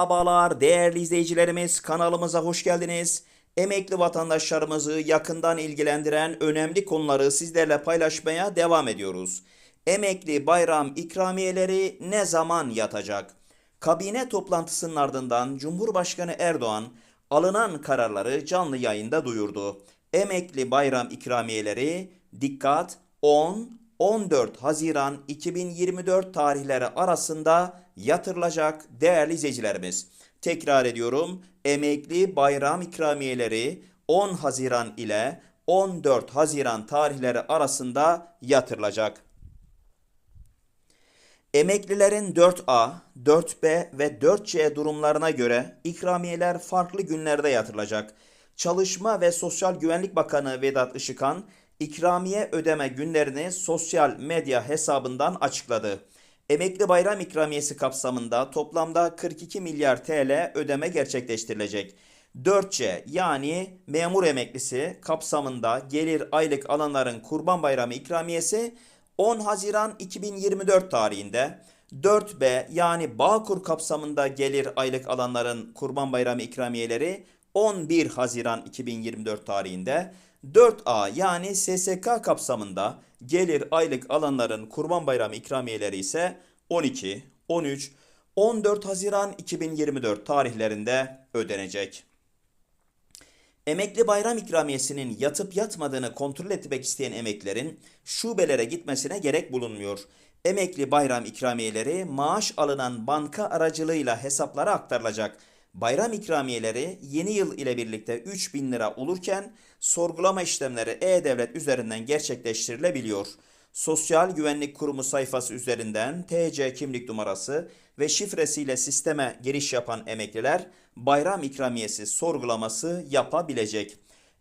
Merhabalar değerli izleyicilerimiz kanalımıza hoş geldiniz. Emekli vatandaşlarımızı yakından ilgilendiren önemli konuları sizlerle paylaşmaya devam ediyoruz. Emekli bayram ikramiyeleri ne zaman yatacak? Kabine toplantısının ardından Cumhurbaşkanı Erdoğan alınan kararları canlı yayında duyurdu. Emekli bayram ikramiyeleri dikkat 10 14 Haziran 2024 tarihleri arasında yatırılacak değerli izleyicilerimiz. Tekrar ediyorum. Emekli bayram ikramiyeleri 10 Haziran ile 14 Haziran tarihleri arasında yatırılacak. Emeklilerin 4A, 4B ve 4C durumlarına göre ikramiyeler farklı günlerde yatırılacak. Çalışma ve Sosyal Güvenlik Bakanı Vedat Işıkhan, ikramiye ödeme günlerini sosyal medya hesabından açıkladı. Emekli bayram ikramiyesi kapsamında toplamda 42 milyar TL ödeme gerçekleştirilecek. 4C yani memur emeklisi kapsamında gelir aylık alanların kurban bayramı ikramiyesi 10 Haziran 2024 tarihinde 4B yani Bağkur kapsamında gelir aylık alanların Kurban Bayramı ikramiyeleri 11 Haziran 2024 tarihinde 4A yani SSK kapsamında gelir aylık alanların Kurban Bayramı ikramiyeleri ise 12, 13, 14 Haziran 2024 tarihlerinde ödenecek. Emekli bayram ikramiyesinin yatıp yatmadığını kontrol etmek isteyen emeklilerin şubelere gitmesine gerek bulunmuyor. Emekli bayram ikramiyeleri maaş alınan banka aracılığıyla hesaplara aktarılacak. Bayram ikramiyeleri yeni yıl ile birlikte 3000 lira olurken sorgulama işlemleri E-Devlet üzerinden gerçekleştirilebiliyor. Sosyal Güvenlik Kurumu sayfası üzerinden TC kimlik numarası ve şifresiyle sisteme giriş yapan emekliler bayram ikramiyesi sorgulaması yapabilecek.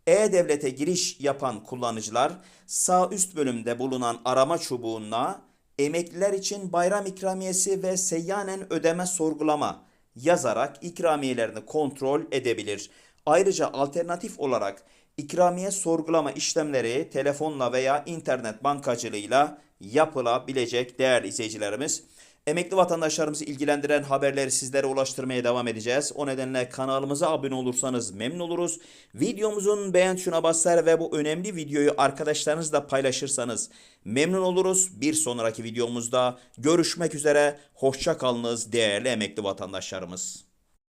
E-Devlet'e giriş yapan kullanıcılar sağ üst bölümde bulunan arama çubuğuna emekliler için bayram ikramiyesi ve seyyanen ödeme sorgulama yazarak ikramiyelerini kontrol edebilir. Ayrıca alternatif olarak ikramiye sorgulama işlemleri telefonla veya internet bankacılığıyla yapılabilecek değerli izleyicilerimiz. Emekli vatandaşlarımızı ilgilendiren haberleri sizlere ulaştırmaya devam edeceğiz. O nedenle kanalımıza abone olursanız memnun oluruz. Videomuzun beğen tuşuna basar ve bu önemli videoyu arkadaşlarınızla paylaşırsanız memnun oluruz. Bir sonraki videomuzda görüşmek üzere. Hoşça kalınız değerli emekli vatandaşlarımız.